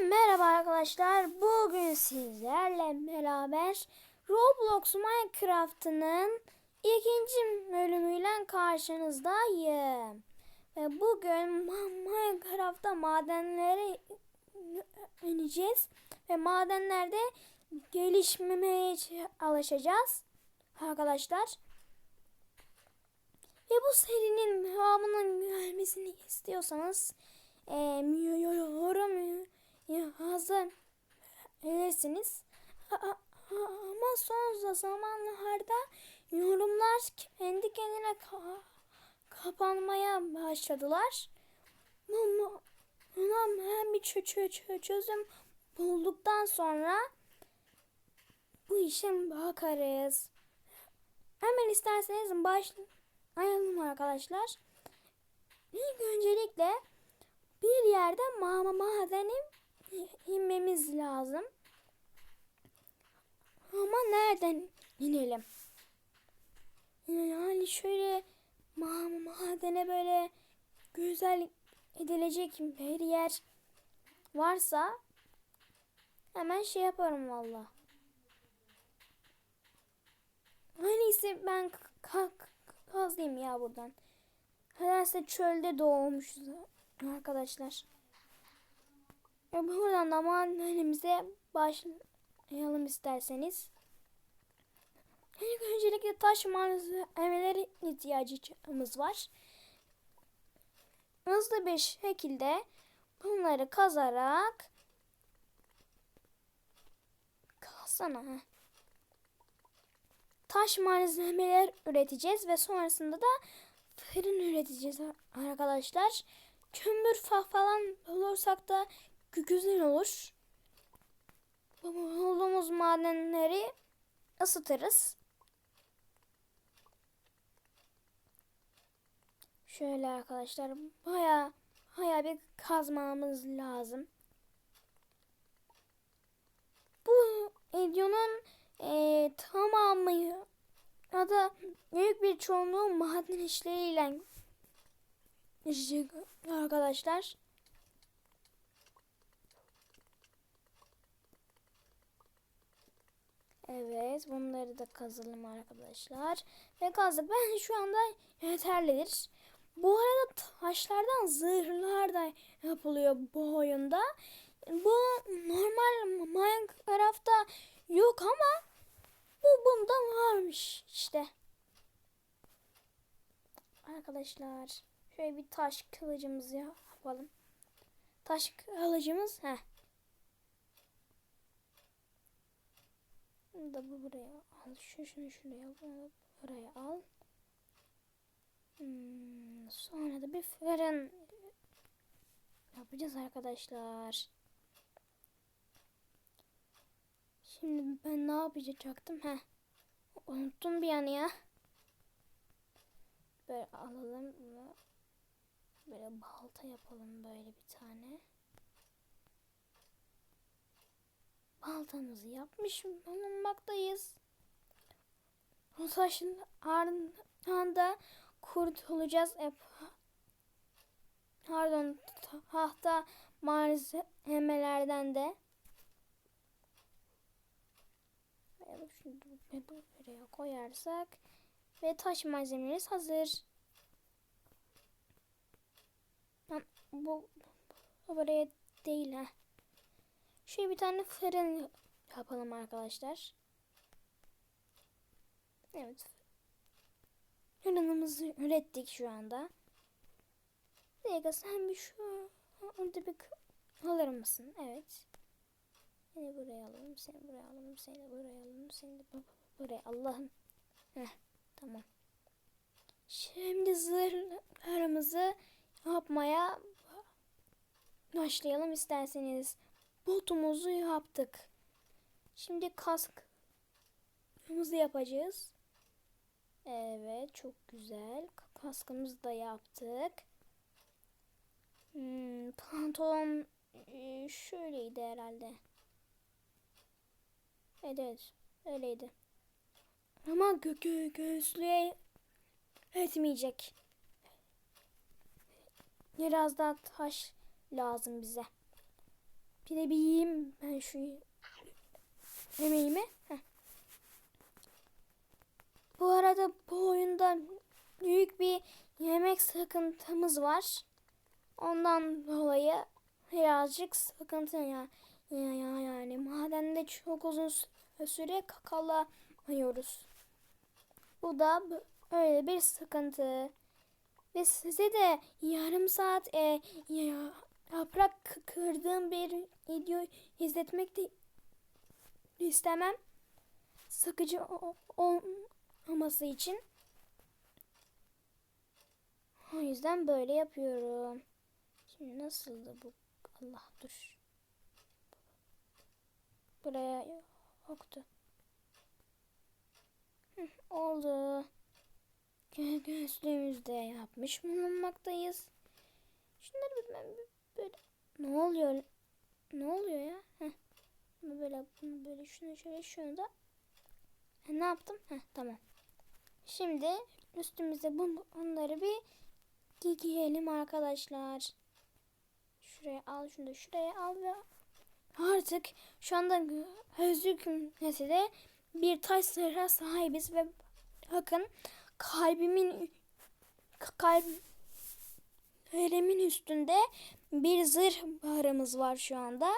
merhaba arkadaşlar. Bugün sizlerle beraber Roblox Minecraft'ının ikinci bölümüyle karşınızdayım. Ve bugün Minecraft'ta madenlere ineceğiz. Ve madenlerde gelişmemeye alışacağız arkadaşlar. Ve bu serinin devamının gelmesini istiyorsanız e, yorum yazabilirsiniz. Ama son zamanlarda yorumlar kendi kendine ka- kapanmaya başladılar. Buna ben bir çö- çö- çö- çözüm bulduktan sonra bu işe bakarız. Hemen isterseniz başlayalım arkadaşlar. İlk öncelikle bir yerde mama madeni inmemiz lazım. Ama nereden inelim? Yani şöyle mama madene böyle güzel edilecek bir yer varsa hemen şey yaparım valla. En iyisi ben ka- ka- kazayım ya buradan. Nedense çölde doğmuşuz arkadaşlar. E buradan da madenimize başlayalım isterseniz. İlk öncelikle taş malzemeleri ihtiyacımız var. Hızlı bir şekilde bunları kazarak kalsana. heh. Taş malzemeler üreteceğiz ve sonrasında da fırın üreteceğiz arkadaşlar. Kömür fa- falan olursak da güzel olur. Bu Bulduğumuz madenleri ısıtırız. Şöyle arkadaşlar baya baya bir kazmamız lazım. Bu videonun eee, tamamı ya da büyük bir çoğunluğu maden işleriyle arkadaşlar. Evet bunları da kazalım arkadaşlar. Ve kazdık. Ben şu anda yeterlidir. Bu arada taşlardan zırhlar da yapılıyor bu oyunda. Bu normal Minecraft'ta yok ama bu bunda varmış işte. Arkadaşlar şöyle bir taş kılıcımızı yapalım. Taş kılıcımız heh. Bunu da bu buraya al. Şu şunu şuraya al. bunu Buraya al. Hmm, sonra da bir fırın yapacağız arkadaşlar. Şimdi ben ne yapacaktım? Heh. Unuttum bir an ya. Böyle alalım. Böyle balta yapalım böyle bir tane. Baltamızı yapmış bulunmaktayız. Bu taşın ardında kurtulacağız. E, pardon tahta malzemelerden de. Şunu buraya koyarsak ve taş malzememiz hazır. Bu buraya değil ha. Şöyle bir tane fırın yapalım arkadaşlar. Evet. Fırınımızı ürettik şu anda. Vega sen bir şu orada bir alır mısın? Evet. Seni buraya alalım, seni buraya alalım, seni buraya alalım, seni de bu- buraya. Allah'ım. Tamam. Şimdi zırhlarımızı yapmaya başlayalım isterseniz. Botumuzu yaptık. Şimdi kaskımızı yapacağız. Evet çok güzel. Kaskımızı da yaptık. Hmm, pantolon e, şöyleydi herhalde. Evet evet öyleydi. Ama gö gö göğüslüğe etmeyecek. Biraz daha taş lazım bize. Bir de bir yiyeyim ben şu yemeğimi. Bu arada bu oyunda büyük bir yemek sıkıntımız var. Ondan dolayı birazcık sıkıntı ya. Ya, ya yani madende çok uzun sü- süre kakalamıyoruz. Bu da öyle bir sıkıntı. Ve size de yarım saat e, ya, yaprak kırdığım bir video izletmek de istemem. Sıkıcı o- o- olması için. O yüzden böyle yapıyorum. Şimdi nasıldı bu? Allah dur. Buraya yoktu. Oldu. Gö gözlüğümüzde yapmış bulunmaktayız. Şunları bir ben bir böyle ne oluyor? Ne oluyor ya? Heh. Bunu böyle bunu böyle şunu şöyle şunu da Ha, ne yaptım? Heh, tamam. Şimdi üstümüze bu onları bir gi- giyelim arkadaşlar. Şuraya al, şunu da şuraya al ve artık şu anda özlük de bir taş zırha sahibiz ve bakın kalbimin kalbimin üstünde bir zırh barımız var şu anda.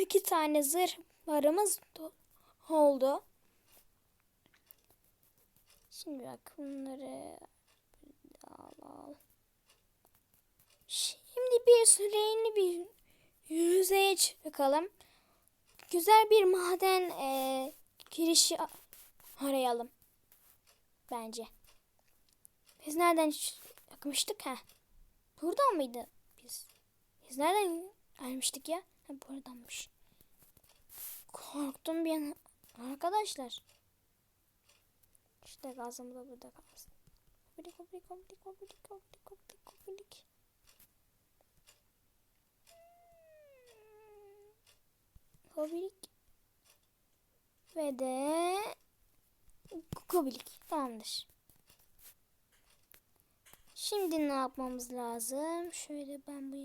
İki tane zırh barımız oldu. Şimdi bak bunları al al. Şimdi bir süreyini bir yüzeye çıkalım. Güzel bir maden eee, girişi arayalım. Bence. Biz nereden çıkmıştık ha? Buradan mıydı biz? Biz nereden gelmiştik ya? Ha, buradanmış. Korktum bir an arkadaşlar. İşte gazım da burada kalsın. Kopilik kopilik kopilik kopilik kopilik kopilik kopilik. Kopilik. Ve de kopilik. Tamamdır. Şimdi ne yapmamız lazım? Şöyle ben bu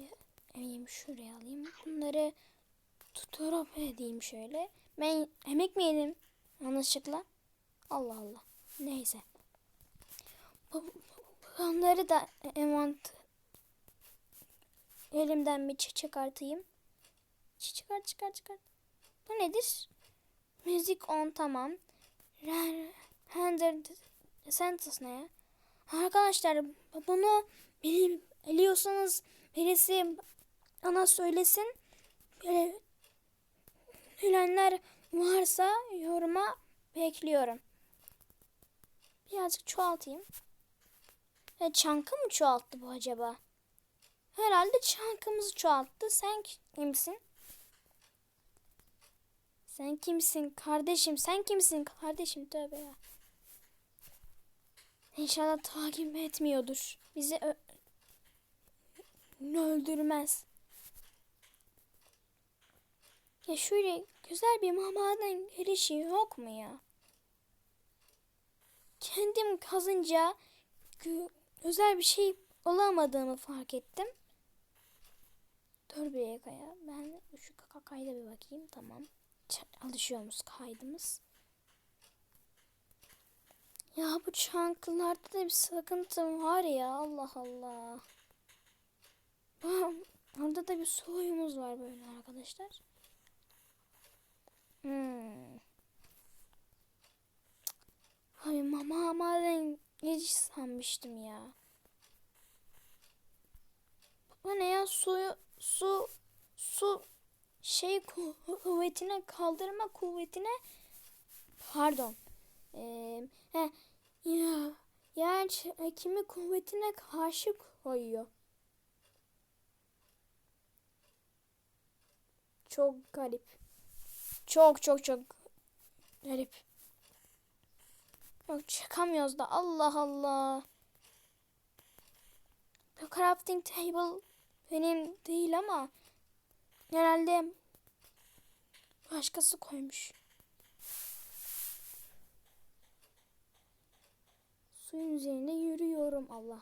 emeğimi şuraya alayım. Bunları tutup edeyim şöyle. Ben emek mi yedim? Yanlışlıkla. Allah Allah. Neyse. Bu- bu- Onları da envant elimden bir çı- çıkartayım. Çı- Çıkar çıkar çıkar. Bu nedir? Müzik on tamam. Ren- Render sentence ne ya? Arkadaşlar bunu bili- biliyorsanız birisi bana söylesin. Böyle bilenler varsa yoruma bekliyorum. Birazcık çoğaltayım. E, çankı mı çoğalttı bu acaba? Herhalde çankımızı çoğalttı. Sen kimsin? Sen kimsin kardeşim? Sen kimsin kardeşim? Tövbe ya. İnşallah takip etmiyordur. Bizi öldürmez. Ya şöyle güzel bir mamadan girişi yok mu ya? Kendim kazınca özel bir şey olamadığımı fark ettim. Dur bir dakika. Ben şu kayda bir bakayım. Tamam. Alışıyoruz kaydımız. Ya bu çanklarda da bir sıkıntı var ya. Allah Allah. Orada da bir soyumuz var böyle arkadaşlar. Hmm. Ay mama maden gece sanmıştım ya. Bu ne ya suyu su su şey ku- kuvvetine kaldırma kuvvetine pardon. Ee, he, ya yer çekimi kuvvetine karşı koyuyor. Çok garip. Çok çok çok garip. Yok çıkamıyoruz da Allah Allah. Bu crafting table benim değil ama herhalde başkası koymuş. Suyun üzerinde yürüyorum Allah.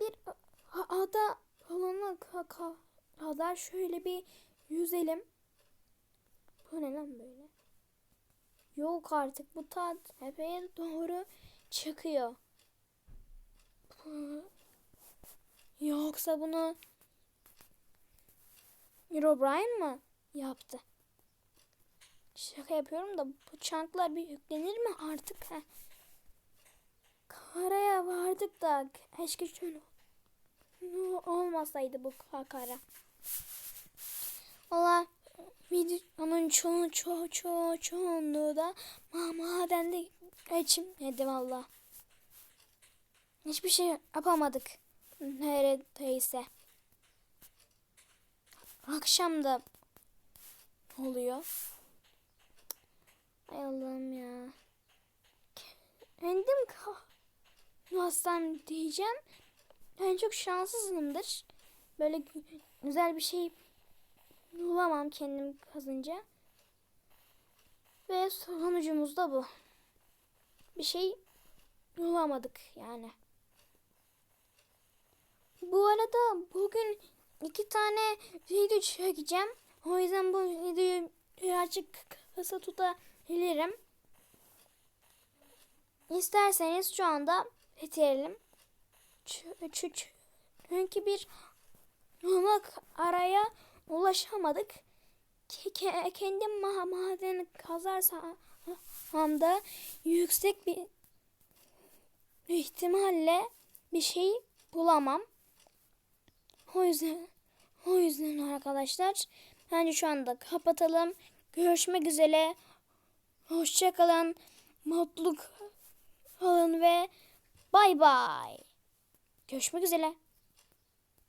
Bir ada olana ka- ka- kadar şöyle bir yüzelim. Bu ne lan böyle? Yok artık bu ta tepeye doğru çıkıyor. Yoksa bunu Herobrine mı yaptı? Şaka yapıyorum da bu çanklar bir yüklenir mi artık? Heh. Karaya vardık da keşke şöyle olmasaydı bu kara. Valla videonun çoğu çoğu çoğu çoğunluğu da ma madende geçmedi valla. Hiçbir şey yapamadık neredeyse. Akşam da oluyor. Ay Allah'ım ya. Kendim kalmazsam diyeceğim. En çok şanssızımdır. Böyle gü- güzel bir şey bulamam kendim kazınca. Ve sonucumuz da bu. Bir şey bulamadık yani. Bu arada bugün iki tane video çekeceğim. O yüzden bu videoyu birazcık kısa tutabilirim. İsterseniz şu anda bitirelim. Çünkü bir yola araya ulaşamadık. Ke- ke- kendim ma maden kazarsam da yüksek bir ihtimalle bir şey bulamam. O yüzden o yüzden arkadaşlar bence şu anda kapatalım. Görüşmek üzere. Hoşça kalın. Mutlu kalın ve bay bay. Görüşmek üzere.